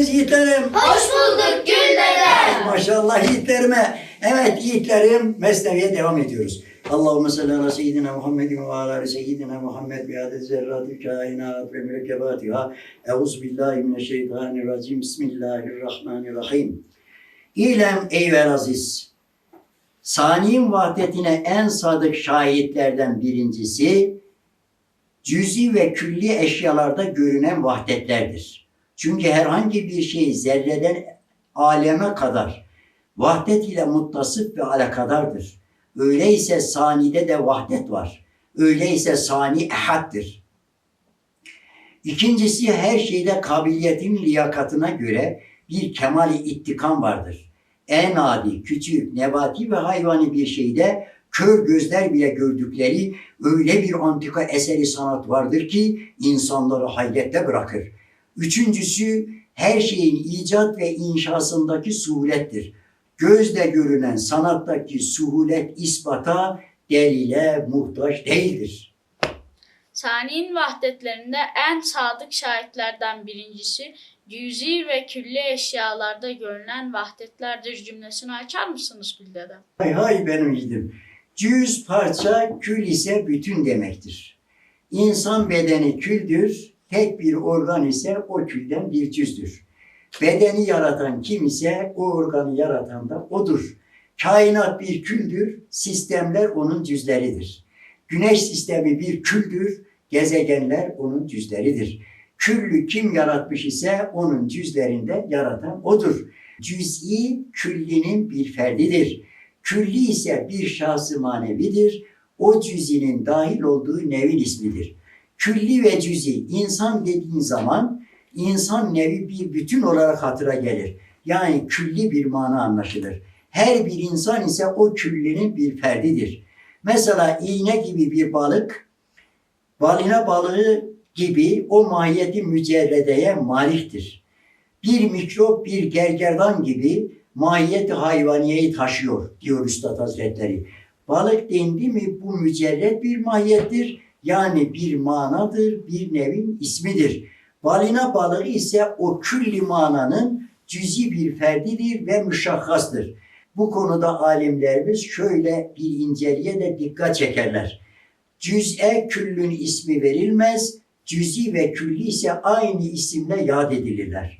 geldiniz yiğitlerim. Hoş bulduk Gül dede. Maşallah yiğitlerime. Evet yiğitlerim Mesnevi'ye devam ediyoruz. Allahümme salli ala seyyidina Muhammedin ve ala ali seyyidina Muhammed ve adet zerratü kainat ve mürekkebatiha. Euzubillahimineşşeytanirracim. Bismillahirrahmanirrahim. İlem eyvel aziz. Sani'nin vahdetine en sadık şahitlerden birincisi cüzi ve külli eşyalarda görünen vahdetlerdir. Çünkü herhangi bir şey zerreden aleme kadar vahdet ile muttasıf ve alakadardır. Öyleyse sanide de vahdet var. Öyleyse sani ehaddir. İkincisi her şeyde kabiliyetin liyakatına göre bir kemali ittikan vardır. En adi, küçük, nebati ve hayvani bir şeyde kör gözler bile gördükleri öyle bir antika eseri sanat vardır ki insanları hayrette bırakır. Üçüncüsü her şeyin icat ve inşasındaki suhulettir. Gözle görünen sanattaki suhulet ispata delile muhtaç değildir. Sani'nin vahdetlerinde en sadık şahitlerden birincisi cüzi ve külli eşyalarda görülen vahdetlerdir cümlesini açar mısınız Gül dede? Hay hay benim yiğidim. Cüz parça, kül ise bütün demektir. İnsan bedeni küldür, tek bir organ ise o külden bir cüzdür. Bedeni yaratan kim ise o organı yaratan da odur. Kainat bir küldür, sistemler onun cüzleridir. Güneş sistemi bir küldür, gezegenler onun cüzleridir. Küllü kim yaratmış ise onun cüzlerinde yaratan odur. Cüz'i küllinin bir ferdidir. Külli ise bir şahsı manevidir. O cüzinin dahil olduğu nevin ismidir. Külli ve cüzi insan dediğin zaman insan nevi bir bütün olarak hatıra gelir. Yani külli bir mana anlaşılır. Her bir insan ise o küllinin bir ferdidir. Mesela iğne gibi bir balık, balina balığı gibi o mahiyeti mücerredeye maliktir. Bir mikrop, bir gergerdan gibi mahiyeti hayvaniyeyi taşıyor diyor Üstad Hazretleri. Balık dendi mi bu mücerred bir mahiyettir. Yani bir manadır, bir nevin ismidir. Balina balığı ise o külli mananın cüzi bir ferdidir ve müşakhastır. Bu konuda alimlerimiz şöyle bir inceliğe de dikkat çekerler. Cüz'e küllün ismi verilmez, cüzi ve külli ise aynı isimle yad edilirler.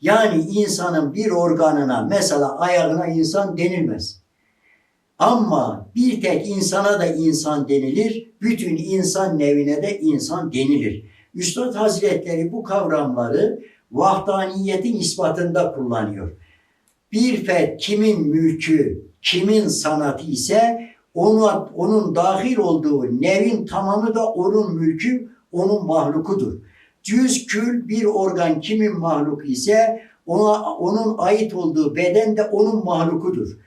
Yani insanın bir organına mesela ayağına insan denilmez. Ama bir tek insana da insan denilir, bütün insan nevine de insan denilir. Üstad Hazretleri bu kavramları vahdaniyetin ispatında kullanıyor. Bir fert kimin mülkü, kimin sanatı ise ona, onun dahil olduğu nevin tamamı da onun mülkü, onun mahlukudur. Cüz kül bir organ kimin mahluku ise ona, onun ait olduğu beden de onun mahlukudur.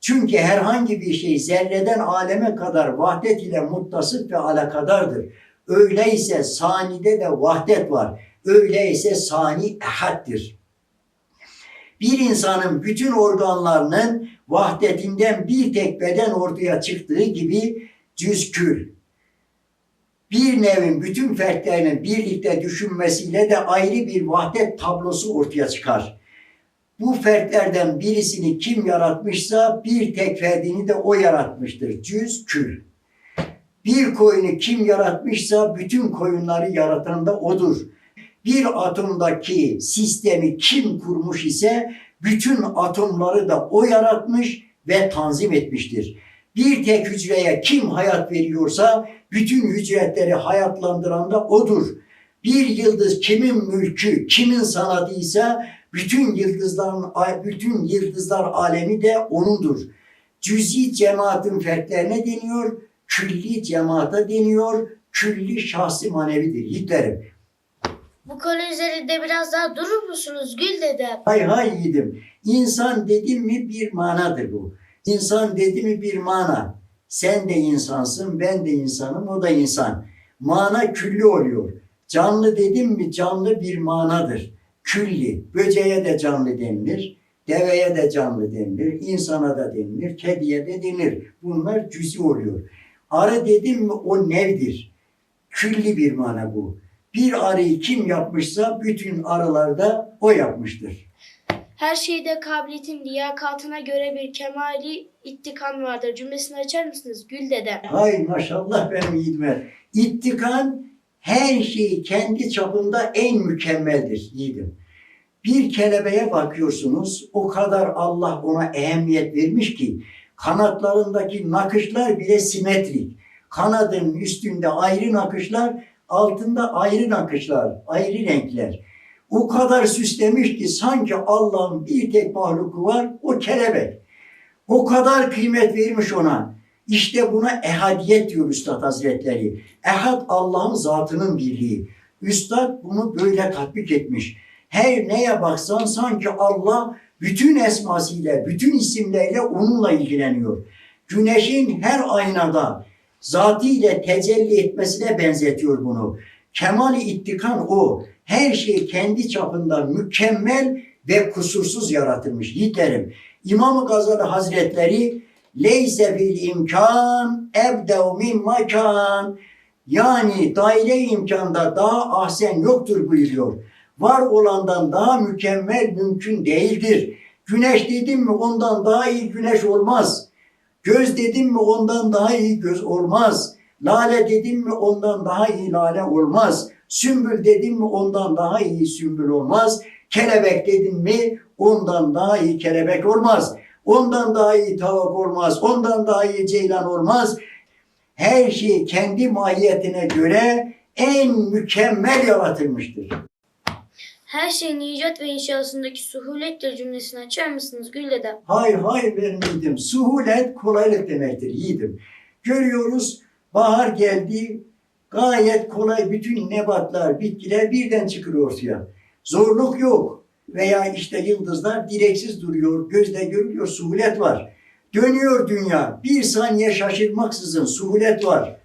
Çünkü herhangi bir şey zerreden aleme kadar vahdet ile muttasıf ve alakadardır. Öyleyse sanide de vahdet var. Öyleyse sani ehaddir. Bir insanın bütün organlarının vahdetinden bir tek beden ortaya çıktığı gibi cüzkül. Bir nevin bütün fertlerinin birlikte düşünmesiyle de ayrı bir vahdet tablosu ortaya çıkar. Bu fertlerden birisini kim yaratmışsa bir tek ferdini de o yaratmıştır. Cüz kül. Bir koyunu kim yaratmışsa bütün koyunları yaratan da odur. Bir atomdaki sistemi kim kurmuş ise bütün atomları da o yaratmış ve tanzim etmiştir. Bir tek hücreye kim hayat veriyorsa bütün hücretleri hayatlandıran da odur. Bir yıldız kimin mülkü, kimin sanatıysa bütün yıldızların bütün yıldızlar alemi de onundur. Cüzi cemaatin fertlerine deniyor, külli cemaata deniyor, külli şahsi manevidir. Yiğitlerim. Bu konu üzerinde biraz daha durur musunuz Gül dede? Hay hay yiğidim. İnsan dedim mi bir manadır bu. İnsan dedi mi bir mana. Sen de insansın, ben de insanım, o da insan. Mana külli oluyor. Canlı dedim mi canlı bir manadır. Külli. Böceğe de canlı denilir. Deveye de canlı denilir. insana da denilir. Kediye de denilir. Bunlar cüzi oluyor. Arı dedim mi o nevdir. Külli bir mana bu. Bir arıyı kim yapmışsa bütün arılarda o yapmıştır. Her şeyde kabiliyetin liyakatına göre bir kemali ittikan vardır. Cümlesini açar mısınız? Gül dedem. Hay maşallah benim yiğidime. İttikan her şeyi kendi çapında en mükemmeldir yiğidim. Bir kelebeğe bakıyorsunuz o kadar Allah ona ehemmiyet vermiş ki kanatlarındaki nakışlar bile simetrik. Kanadın üstünde ayrı nakışlar, altında ayrı nakışlar, ayrı renkler. O kadar süslemiş ki sanki Allah'ın bir tek mahluku var, o kelebek. O kadar kıymet vermiş ona. İşte buna ehadiyet diyor Üstad Hazretleri. Ehad Allah'ın zatının birliği. Üstad bunu böyle tatbik etmiş. Her neye baksan sanki Allah bütün esmasıyla, bütün isimleriyle onunla ilgileniyor. Güneşin her aynada zatıyla tecelli etmesine benzetiyor bunu. Kemal-i ittikan o. Her şey kendi çapında mükemmel ve kusursuz yaratılmış. Yiğitlerim, İmam-ı Gazali Hazretleri Leyse fil imkan ebdev min makan yani daire imkanda daha ahsen yoktur buyuruyor. Var olandan daha mükemmel mümkün değildir. Güneş dedim mi ondan daha iyi güneş olmaz. Göz dedim mi ondan daha iyi göz olmaz. Lale dedim mi ondan daha iyi lale olmaz. Sümbül dedim mi ondan daha iyi sümbül olmaz. Kelebek dedim mi ondan daha iyi kelebek olmaz. Ondan daha iyi tavuk olmaz. Ondan daha iyi ceylan olmaz. Her şey kendi mahiyetine göre en mükemmel yaratılmıştır. Her şeyin icat ve inşasındaki suhulettir cümlesini açar mısınız? Gül dedem. Hay hay benim yiğidim. Suhulet kolaylık demektir yiğidim. Görüyoruz bahar geldi. Gayet kolay bütün nebatlar, bitkiler birden çıkıyor ortaya. Zorluk yok. Veya işte yıldızlar direksiz duruyor, gözle görülüyor, suhulet var. Dönüyor dünya, bir saniye şaşırmaksızın suhulet var.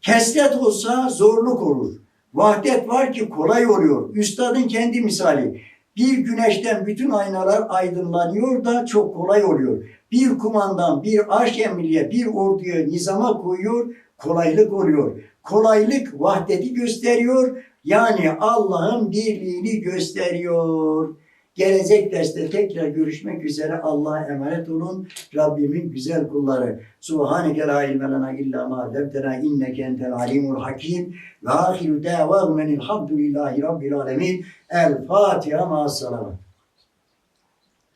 Kesret olsa zorluk olur. Vahdet var ki kolay oluyor. Üstadın kendi misali. Bir güneşten bütün aynalar aydınlanıyor da çok kolay oluyor. Bir kumandan, bir arş emriye, bir orduya nizama koyuyor, kolaylık oluyor. Kolaylık vahdeti gösteriyor, yani Allah'ın birliğini gösteriyor. Gelecek derste tekrar görüşmek üzere. Allah'a emanet olun. Rabbimin güzel kulları. Subhaneke la ilme lena illa ma allamtena inneke entel alimul hakim. Ve ahiru davamenen elhamdülillahi rabbil alemin. El Fatiha ma'as salavat.